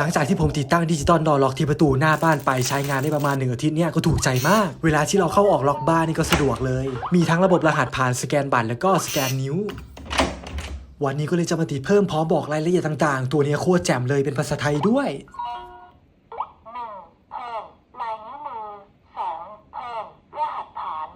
หลังจากที่ผมติดตั้งดิจิตอลดอล็อกที่ประตูหน้าบ้านไปใช้งานได้ประมาณหนึ่งอาทิตย์เนี่ยก็ถูกใจมาก เวลาที่เราเข้าออกล็อกบ้านนี่ก็สะดวกเลย มีทั้งระบบรหัสผ่านสแกนบัตรแล้วก็สแกนนิ้ววันนี้ก็เลยจะมาติดเพิ่มพร้อมบอกรายละเอียดต่างๆ ตัวนี้โคตรแจ่มเลยเป็นภาษาไทยด้วย หนึ่งเพิ่มลายนิ้วมือสองเพิ่มรหัสผ่าน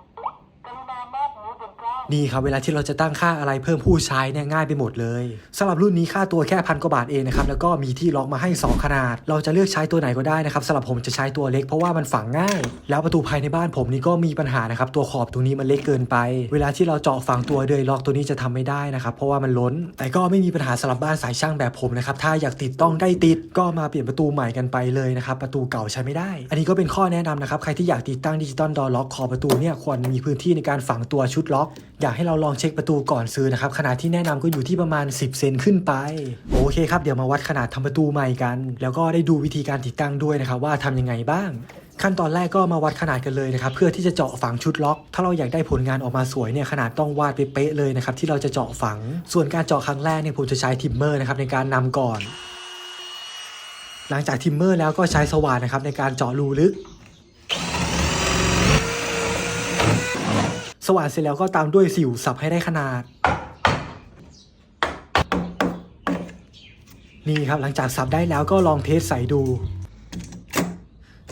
กรุณาแนบนิ้วบ นี่ครับเวลาที่เราจะตั้งค่าอะไรเพิ่มผู้ใช้เนี่ยง่ายไปหมดเลยสำหรับรุ่นนี้ค่าตัวแค่พันกว่าบาทเองนะครับแล้วก็มีที่ล็อกมาให้ 2 ขนาด เราจะเลือกใช้ตัวไหนก็ได้นะครับสำหรับผมจะใช้ตัวเล็กเพราะว่ามันฝังง่าย แล้วประตูภายในบ้านผมนี่ก็มีปัญหานะครับตัวขอบตรงนี้มันเล็กเกินไป เวลาที่เราเจาะฝังตัวเดยล็อกตัวนี้จะทำไม่ได้นะครับเพราะว่ามันล้น แต่ก็ไม่มีปัญหาสำหรับบ้านสายช่างแบบผมนะครับถ้าอยากติดต้องได้ติดก็มาเปลี่ยนประตูใหม่กันไปเลยนะครับประตูเก่าใช้ไม่ได้ อันนี้ก็เป็นข้อแนะนำนะครับใครที่อยากติดตั้งดิจิตอลดอล็อกขอประตูเนี่ยควรมีพื้นที่ในการฝังตัวชุดล็อกอยากให้เราลองเช็คประตูก่อนซื้อนะครับ ขนาดที่แนะนำก็อยู่ที่ประมาณ 10 เซนขึ้นไป โอเคครับ เดี๋ยวมาวัดขนาดทำประตูใหม่กัน แล้วก็ได้ดูวิธีการติดตั้งด้วยนะครับ ว่าทำยังไงบ้าง ขั้นตอนแรกก็มาวัดขนาดกันเลยนะครับ เพื่อที่จะเจาะฝังชุดล็อก ถ้าเราอยากได้ผลงานออกมาสวยเนี่ยขนาดต้องวาดไปเป๊ะเลยนะครับที่เราจะเจาะฝัง ส่วนการเจาะครั้งแรกเนี่ยผมจะใช้ทิมเมอร์นะครับในการนำก่อน หลังจากทิมเมอร์แล้วก็ใช้สว่านนะครับในการเจาะรูลึก สว่านเสร็จแล้วก็ตามด้วยสิวสับให้ได้ขนาด นี่ครับหลังจากสับได้แล้วก็ลองเทสใส่ดู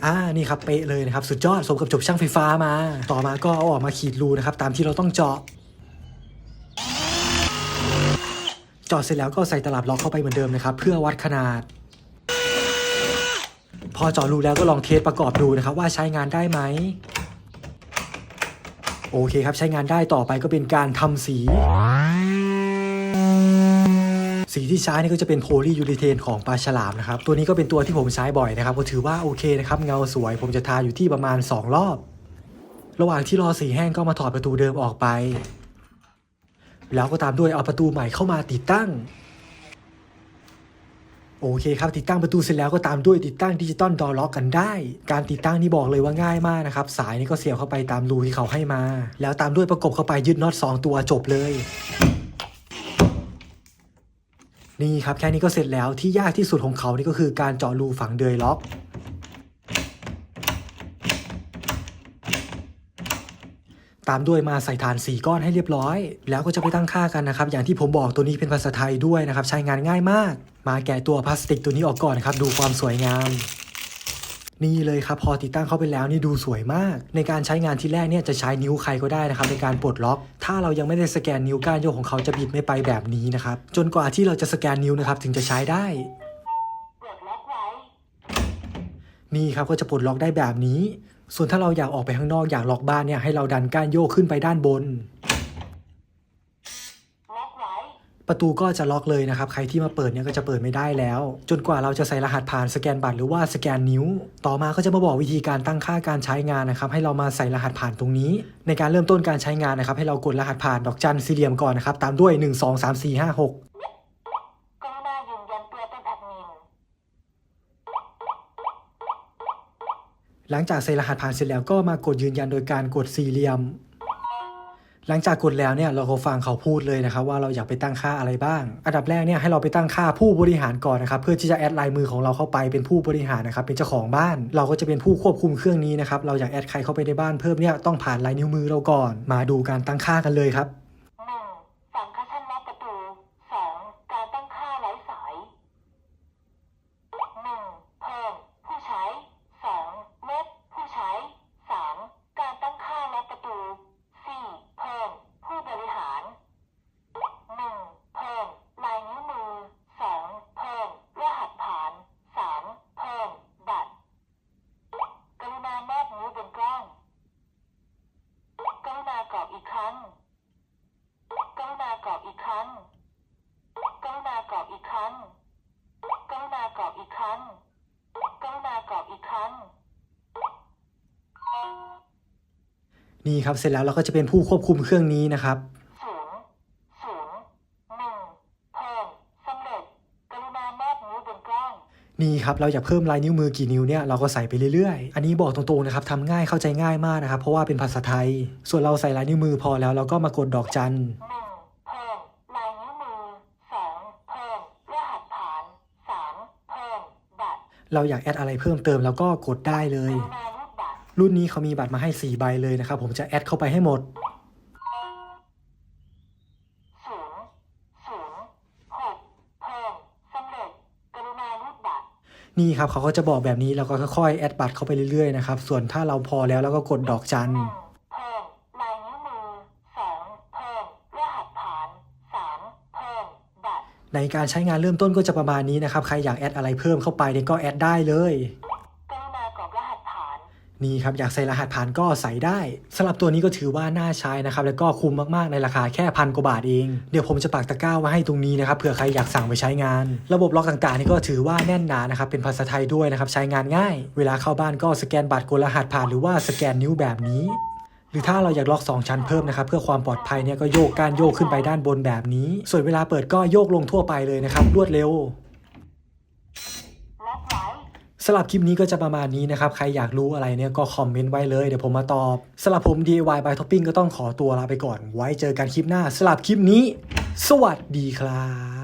อ่านี่ครับเป๊ะเลยนะครับ สุดยอดสมกับจบช่างไฟฟ้ามา ต่อมาก็เอาออกมาขีดรูนะครับ ตามที่เราต้องเจาะ เจาะเสร็จแล้วก็ใส่ตลับล็อกเข้าไปเหมือนเดิมนะครับ เพื่อวัดขนาด พอเจาะรูแล้วก็ลองเทสประกอบดูนะครับ ว่าใช้งานได้ไหม โอเคครับใช้งานได้ต่อไปก็เป็นการทำสี สีที่ใช้นี่ก็จะเป็นโพลียูริเทนของปลาฉลามนะครับ ตัวนี้ก็เป็นตัวที่ผมใช้บ่อยนะครับ ก็ถือว่าโอเคนะครับ เงาสวย ผมจะทาอยู่ที่ประมาณ 2 รอบ ระหว่างที่รอสีแห้งก็มาถอดประตูเดิมออกไป แล้วก็ตามด้วยเอาประตูใหม่เข้ามาติดตั้ง โอเคครับติดตั้งประตูเสร็จแล้วก็ตามด้วยติดตั้งดิจิตอลดอล็อกกันได้ การติดตั้งนี่บอกเลยว่าง่ายมากนะครับ สายนี่ก็เสียบเข้าไปตามรูที่เขาให้มา แล้วตามด้วยประกบเข้าไปยึดน็อต2ตัวจบเลยนี่ครับแค่นี้ก็เสร็จแล้วที่ยากที่สุดของเขานี่ก็คือการเจาะรูฝังเดยล็อก ตามด้วยมาใส่ฐานสีก้อนให้เรียบร้อย แล้วก็จะไปตั้งค่ากันนะครับ อย่างที่ผมบอกตัวนี้เป็นภาษาไทยด้วยนะครับ ใช้งานง่ายมาก มาแกะตัวพลาสติกตัวนี้ออกก่อนนะครับ ดูความสวยงามนี่เลยครับพอติดตั้งเข้าไปแล้วนี่ดูสวยมาก ในการใช้งานที่แรกเนี่ยจะใช้นิ้วใครก็ได้นะครับในการปลดล็อก ถ้าเรายังไม่ได้สแกนนิ้วก้านโยกของเขาจะบิดไม่ไปแบบนี้นะครับ จนกว่าที่เราจะสแกนนิ้วนะครับถึงจะใช้ได้นี่ครับก็จะปลดล็อกได้แบบนี้ ส่วนถ้าเราอยากออกไปข้างนอกอยากล็อกบ้านเนี่ยให้เราดันก้านโยกขึ้นไปด้านบนล็อกไว้ประตูก็จะล็อกเลยนะครับ ใครที่มาเปิดเนี่ยก็จะเปิดไม่ได้แล้ว จนกว่าเราจะใส่รหัสผ่านสแกนบัตรหรือว่าสแกนนิ้ว ต่อมาก็จะมาบอกวิธีการตั้งค่าการใช้งานนะครับ ให้เรามาใส่รหัสผ่านตรงนี้ ในการเริ่มต้นการใช้งานนะครับ ให้เรากดรหัสผ่านดอกจันสี่เหลี่ยมก่อนนะครับ ตามด้วย 1 2 3 4 5 6 กรุณายืนยันตัวเป็นแอดมิน หลังจากใส่รหัสผ่านเสร็จแล้วก็มากดยืนยันโดยการกดสี่เหลี่ยม หลังจากกดแล้วเนี่ยเราก็ฟังเขาพูดเลยนะครับ ว่าเราอยากไปตั้งค่าอะไรบ้าง อันดับแรกเนี่ยให้เราไปตั้งค่าผู้บริหารก่อนนะครับเพื่อที่จะแอดลายมือของเราเข้าไปเป็นผู้บริหารนะครับเป็นเจ้าของบ้าน เราก็จะเป็นผู้ควบคุมเครื่องนี้นะครับเราอยากแอดใครเข้าไปในบ้านเพิ่มเนี่ยต้องผ่านลายนิ้วมือเราก่อน มาดูการตั้งค่ากันเลยครับ หนึ่งฟังคัชันล็อกประตูสองการตั้งค่าไร้สายหนึ่งเพิ่มผู้ใช้สองเม็ดผู้ใช้สามการตั้งค่าล็อกประตูสี่เพิ่มผู้บริหารหนึ่งเพิ่มลายนิ้วมือสองเพิ่มรหัสผ่านสามเพิ่มบัตร กรุณาแนบนิ้วบนกล้อง กรุณากรอกอีกครั้ง กรุณากรอกอีกครั้ง กรุณากรอกอีกครั้ง กรุณากรอกอีกครั้ง กรุณากรอกอีกครั้ง นี่ครับเสร็จแล้วเราก็จะเป็นผู้ควบคุมเครื่องนี้นะครับศูนย์ศูนย์หนึ่งเพิ่มสำเร็จกรุณาแนบนิ้วบนกล้องนี่ครับเราอยากเพิ่มลายนิ้วมือกี่นิ้วเนี่ยเราก็ใส่ไปเรื่อยๆ อันนี้บอกตรงๆนะครับทำง่ายเข้าใจง่ายมากนะครับ เพราะว่าเป็นภาษาไทย ส่วนเราใส่ลายนิ้วมือพอแล้วเราก็มากดดอกจันหนึ่งเพิ่มลายนิ้วมือสองเพิ่มรหัสผ่านสามเพิ่มบัตรเราอยากแอดอะไรเพิ่มเติมแล้วก็กดได้เลยก รุ่นนี้เขามีบัตรมาให้ 4 ใบเลยนะครับ ผมจะแอดเข้าไปให้หมด นี่ครับเขาก็จะบอกแบบนี้แล้วก็ค่อยๆแอดบัตรเข้าไปเรื่อยๆนะครับ ส่วนถ้าเราพอแล้วแล้วก็กดดอกจันหนึ่งเพิ่มลายนิ้วมือสองเพิ่มรหัสผ่านสามเพิ่มบัตรในการใช้งานเริ่มต้นก็จะประมาณนี้นะครับ ใครอยากแอดอะไรเพิ่มเข้าไปเนี่ยก็แอดได้เลย กรุณากรอกรหัสผ่า นี่ครับอยากใส่รหัสผ่านก็ใส่ได้สำหรับตัวนี้ก็ถือว่าน่าใช้นะครับแล้วก็คุ้มมากๆในราคาแค่พันกว่าบาทเอง เดี๋ยวผมจะปักตะกร้าไว้ให้ตรงนี้นะครับเผื่อใครอยากสั่งไปใช้งาน ระบบล็อกต่างๆ นี่ก็ถือว่าแน่นหนานะครับเป็นภาษาไทยด้วยนะครับใช้งานง่าย เวลาเข้าบ้านก็สแกนบัตรกดรหัสผ่านหรือว่าสแกนนิ้วแบบนี้หรือถ้าเราอยากล็อก 2 ชั้นเพิ่มนะครับเพื่อความปลอดภัยเนี่ยก็โยกการโยกขึ้นไปด้านบนแบบนี้ ส่วนเวลาเปิดก็โยกลงทั่วไปเลยนะครับรวดเร็วำหรับคลิปนี้ก็จะประมาณนี้นะครับ ใครอยากรู้อะไรเนี่ยก็คอมเมนต์ไว้เลยเดี๋ยวผมมาตอบสำหรับผม DIY by Topping ก็ต้องขอตัวลาไปก่อน ไว้เจอกันคลิปหน้าสำหรับคลิปนี้ สวัสดีครับ